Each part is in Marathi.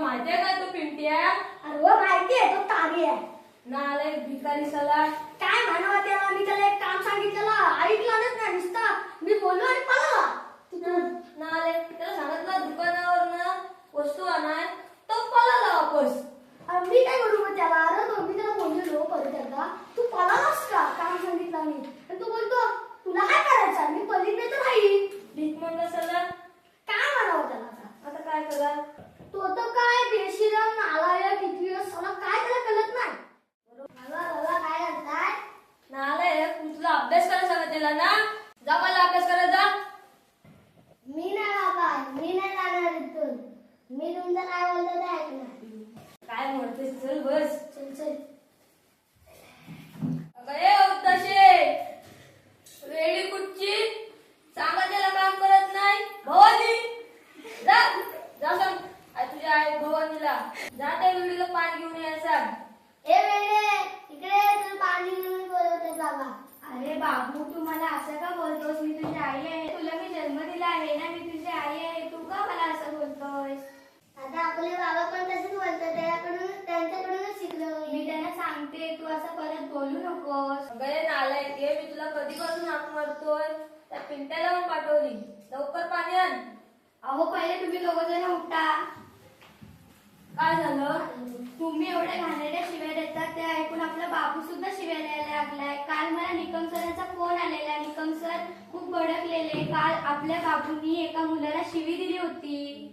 माहितीये का तो पिंट्या? अरे वा माहिती आहे तो तागे आहे. नालाय भिकारी सला. काय म्हणावं त्याला? मी त्याला एक काम सांगितलेलं. ऐकलं नाही नुसता. मी बोललो आणि पळाला. नाले त्याला सांगितलं दुकानावर ना वस्तू आणाय. तो पळाला वापस. अरे मी काय करू मग त्याला? अरे तो मी त्याला बोललेलो परत एकदा तू पळालास का काम सांगितलं मी आणि तू बोलतो तुला काय करायचं मी पलीकडे तर राहील भीक म्हणलं सला काय म्हणावं त्याला आता? आता काय करा तो तर काय बेशिरम नालायक किती मला काय त्याला कळत नाही बाबा बाबा काय करताय नालाय तुला अभ्यास करायला सांगितलेला ना जा मला अभ्यास करायला जा. मी नाही बाबा मी नाही जाणार इथून. मी तुमचं काय बोलतो ते ऐकणार काय म्हणतेस? चल बस. चल चल. अगं ए तसे वेळी कुठची सांगा त्याला काम करत नाही भवानी जा जा सांग आ, तुझ्या आई भवानीला जा त्या विडीला पाणी घेऊन या सांग ए वेडे इकडे तू पाणी घेऊन बोलवते बाबा अरे बाबू तू मला असं का बोलतोस? मी तुझी आई आहे तुला मी जन्म दिला आहे ना? मी तुझी आई आहे तू का मला असं बोलतोस? आता आपले बाबा पण तसेच बोलतात त्याकडून त्यांच्याकडूनच शिकलो मी. त्यांना सांगते तू असं परत बोलू नकोस. अगं ए नालायक आहे मी तुला कधीपासून हाक मारतोय? त्या पिंट्याला पण पाठवली. लवकर पाणी आण. अहो पहिले तुम्ही दोघ जण उठा. काय झालं? तुम्ही एवढ्या घाणेरड्या शिव्या देतात ते ऐकून आपला बापू सुद्धा शिव्या द्यायला लागलाय. काल मला निकम सरांचा फोन आलेला. निकम सर खूप भडकलेले. काल आपल्या बाबूंनी एका मुलाला शिवी दिली होती.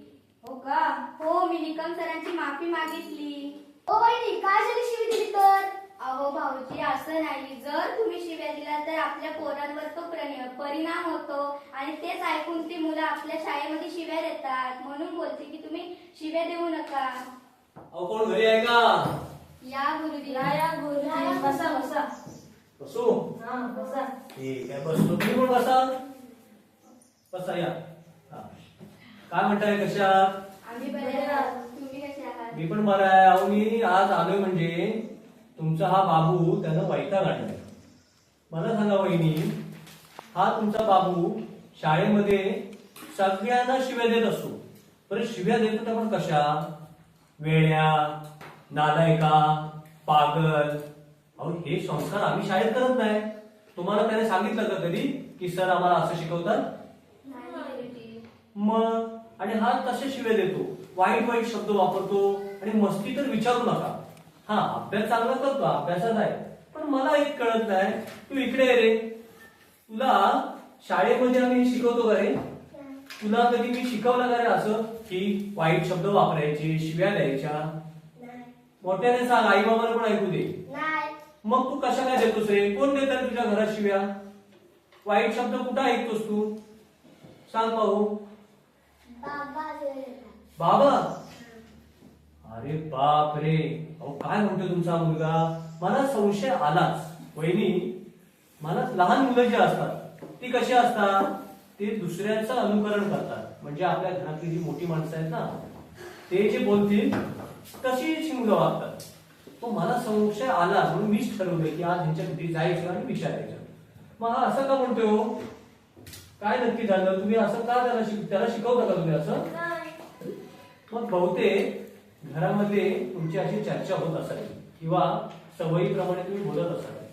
हो का? हो मी निकम सरांची माफी मागितली. ओ वहिनी काय झाली शिवी दिली तर? अहो भाऊजी असं नाही. जर तुम्ही शिव्या दिला तर आपल्या पोरांवर तो प्रनि- परिणाम होतो. आणि तेच ऐकून ती मुलं आपल्या शाळेमध्ये शिव्या देतात. म्हणून बोलते की तुम्ही शिव्या देऊ नका. अहो कोण घरी आहे का? या गुरुजी. या या गुरुजी. बसा बसा. बसू? हा बसा. ठीक आहे बसतो तुम्ही पण बसा बसा या. हा. काय म्हणताय कशा आम्ही बरे आहोत. तुम्ही कसे आहात? मी पण बरा आहे. अहो मी आज आलोय म्हणजे तुमचा हा बाबू त्यानं वैताग आणलाय. मला सांगा वहिनी हा तुमचा बाबू शाळेमध्ये सगळ्यांना शिव्या देत असतो बरं शिव्या देतो पण कशा? वेड्या नालायका पागल. अहो हे संस्कार आम्ही शाळेत करत नाही. तुम्हाला त्याने सांगितलं का कधी की सर आम्हाला असं शिकवतात? मग? आणि हा कसे शिवे देतो? वाईट वाईट शब्द वापरतो आणि मस्ती तर विचारू नका. हा अभ्यास चांगला करतो अभ्यासात आहे. पण मला एक कळत नाही तू इकडे ये रे. तुला शाळेमध्ये आम्ही शिकवतो का रे? तुला कधी मी शिकवलं का रे असं की वाईट शब्द वापरायचे शिव्या द्यायच्या? मोठ्याने सांग आई बाबाला पण ऐकू दे. मग तू कशा काय देतोस रे? कोण देतात तुझ्या घरात शिव्या? वाईट शब्द कुठं ऐकतोस तू? सांग पाहू. बाबा? अरे बाप रे अहो काय म्हणतो तुमचा मुलगा? मला संशय आलाच. वहिनी मला लहान मुलं जी असतात ती कशी असतात? ते दुसऱ्याचं अनुकरण करतात. म्हणजे आपल्या घरातली जी मोठी माणसं आहेत ना ते जे बोलतील तशीच मुलं वागतात. तो मला संशय आला म्हणून मीच ठरवलं की आज ह्यांच्या घरी जायचं आणि विचारायचं. मग हा असं का म्हणतोय हो? काय नक्की झालं? तुम्ही असं का त्याला त्याला शिकवता का तुम्ही असं? मग बहुतेक घरामध्ये तुमची अशी चर्चा होत असावी किंवा सवयीप्रमाणे तुम्ही बोलत असाल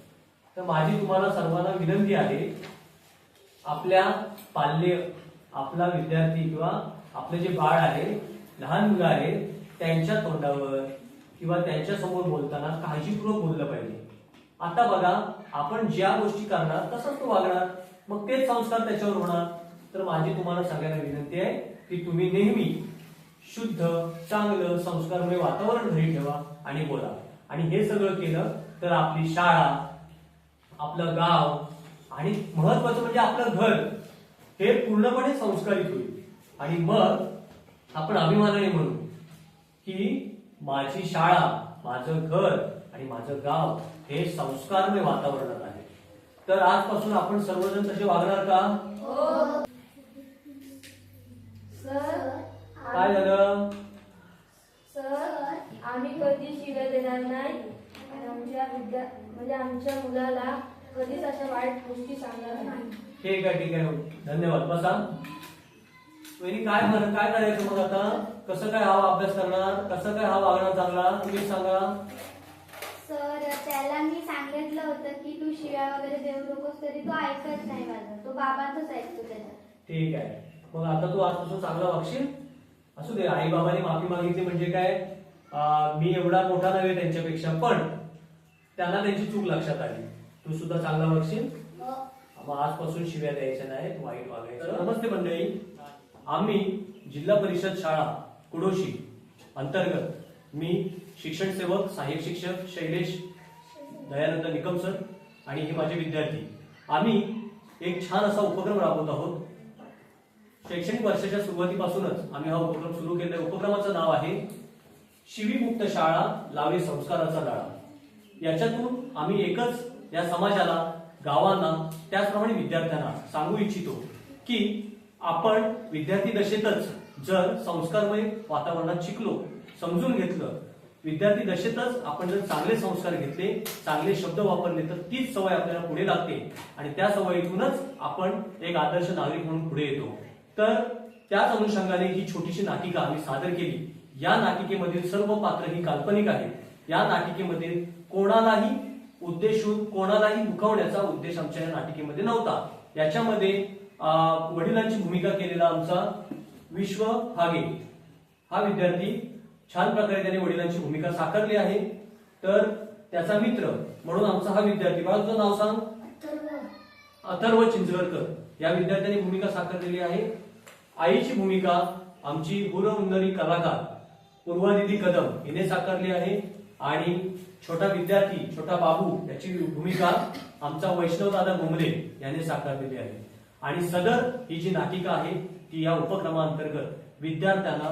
तर माझी तुम्हाला सर्वांना विनंती आहे आपल्या पाल्य आपला विद्यार्थी किंवा आपलं जे बाळ आहे लहान मुलं आहे त्यांच्या तोंडावर किंवा त्यांच्यासमोर बोलताना काळजीपूर्वक बोललं पाहिजे. आता बघा आपण ज्या गोष्टी करणार तसंच तो वागणार. मग तेच संस्कार त्याच्यावर होणार. तर माझी तुम्हाला सगळ्यांना विनंती आहे की तुम्ही नेहमी शुद्ध चांगलं संस्कारमय वातावरण घरी ठेवा आणि बोला. आणि हे सगळं केलं तर आपली शाळा आपलं गाव आणि महत्वाचं म्हणजे आपलं घर हे पूर्णपणे संस्कारित होईल. आणि मग आपण अभिमानाने म्हणू की माझी शाळा माझं घर आणि माझं गाव हे संस्कारमय वातावरणात आहे. तर आजपासून आपण सर्वजण तसे वागणार का? हो. सर. काय झालं? सर आम्ही कधी शिव्या देणार नाही? आणि आमच्या विद्या म्हणजे आमच्या मुलाला कधीच अशा वाईट गोष्टी सांगणार नाही. ठीक आहे ठीक आहे. धन्यवाद. बसा. वहिनी काय म्हण काय करायचं मग आता? कसं काय हा अभ्यास करणार? कसं काय हा वागणार चांगला? तुम्ही सांगा. सर त्याला मी सांगितलं होतं की तू शिव्या वगैरे देऊ नकोस तरी तो ऐकत नाही माझं. तो बाबांचंच ऐकतो त्याचा ठीक आहे. मग आता तू आजपासून चांगला वागशील? असू दे आई बाबांनी माफी मागितली म्हणजे काय? मी एवढा मोठा नव्हे त्यांच्यापेक्षा पण त्यांना त्यांची चूक लक्षात आली. तू सुद्धा चांगला वागशील मग आजपासून शिव्या द्यायच्या नाहीत वाईट वागायचं. नमस्ते मंडळी. आम्ही जिल्हा परिषद शाळा कुडोशी अंतर्गत मी शिक्षण सेवक सहाय्यक शिक्षक शैलेश दयानंद निकम सर आणि हे माझे विद्यार्थी. आम्ही एक छान असा उपक्रम राबवत आहोत. शैक्षणिक वर्षाच्या सुरुवातीपासूनच आम्ही हा उपक्रम सुरू केला आहे. उपक्रमाचं नाव आहे शिवीमुक्त शाळा लावे संस्काराचा लढा याच्यातून आम्ही एकच या समाजाला गावांना त्याचप्रमाणे विद्यार्थ्यांना सांगू इच्छितो की आपण विद्यार्थी दशेतच जर संस्कारमय वातावरणात शिकलो समजून घेतलं विद्यार्थी दशेतच आपण जर चांगले संस्कार घेतले चांगले शब्द वापरले तर तीच सवय आपल्याला पुढे लागते आणि त्या सवयीतूनच आपण एक आदर्श नागरिक म्हणून पुढे येतो तर त्याच अनुषंगाने ही छोटीशी नाटिका आम्ही सादर केली. या नाटिकेमधील सर्व पात्र ही काल्पनिक आहेत. या नाटिकेमध्ये कोणालाही उद्देशून कोणालाही दुखावण्याचा उद्देश आमच्या या नाटिकेमध्ये नव्हता. याच्यामध्ये वडिलांची भूमिका केलेला आमचा विश्व हागे. हा विद्यार्थी छान प्रकारे त्याने वडिलांची भूमिका साकारली आहे. तर त्याचा मित्र म्हणून आमचा हा विद्यार्थी बाळा तुझं नाव सांग? अथर्व. चिंचवडकर या विद्यार्थ्यांनी भूमिका साकारलेली आहे. आईची भूमिका आमची हुरहुन्नरी कलाकार पूर्वानिधी कदम हिने साकारली आहे. आणि छोटा विद्यार्थी छोटा बाबू याची भूमिका आमचा वैष्णवदादा गोमले याने साकारलेली आहे. आणि सदर ही जी नाटिका आहे ती या उपक्रमांतर्गत विद्यार्थ्यांना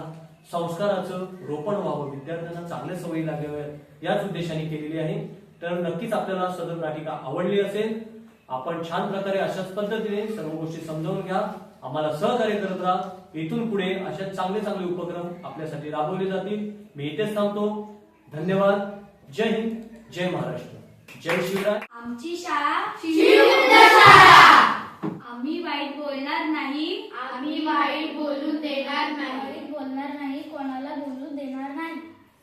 संस्काराचं रोपण व्हावं विद्यार्थ्यांना चांगल्या सवयी लागाव्यात याच उद्देशाने केलेली आहे. तर नक्कीच आपल्याला सदर नाटिका आवडली असेल. आपण छान प्रकारे अशाच पद्धतीने सर्व गोष्टी समजावून घ्या. आम्हाला सहकार्य करत राहा. इथून पुढे अशा चांगले चांगले उपक्रम आपल्यासाठी राबवले जातील. मी इथेच थांबतो. धन्यवाद. जय हिंद. जय महाराष्ट्र. जय शिवराय. आमची शाळा आम्ही वाईट बोलणार नाही. आम्ही वाईट बोलू देणार नाही. बोलणार नाही. कोणाला बोलू देणार नाही.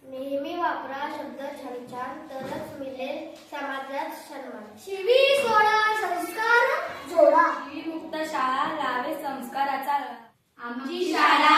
नेहमी वापरा शब्द छान छान. तरच मिळेल समाजात सन्मान. शिवी सोडा संस्कार जोडा. मुक्त शाळा. संस्काराचा आमची शाळा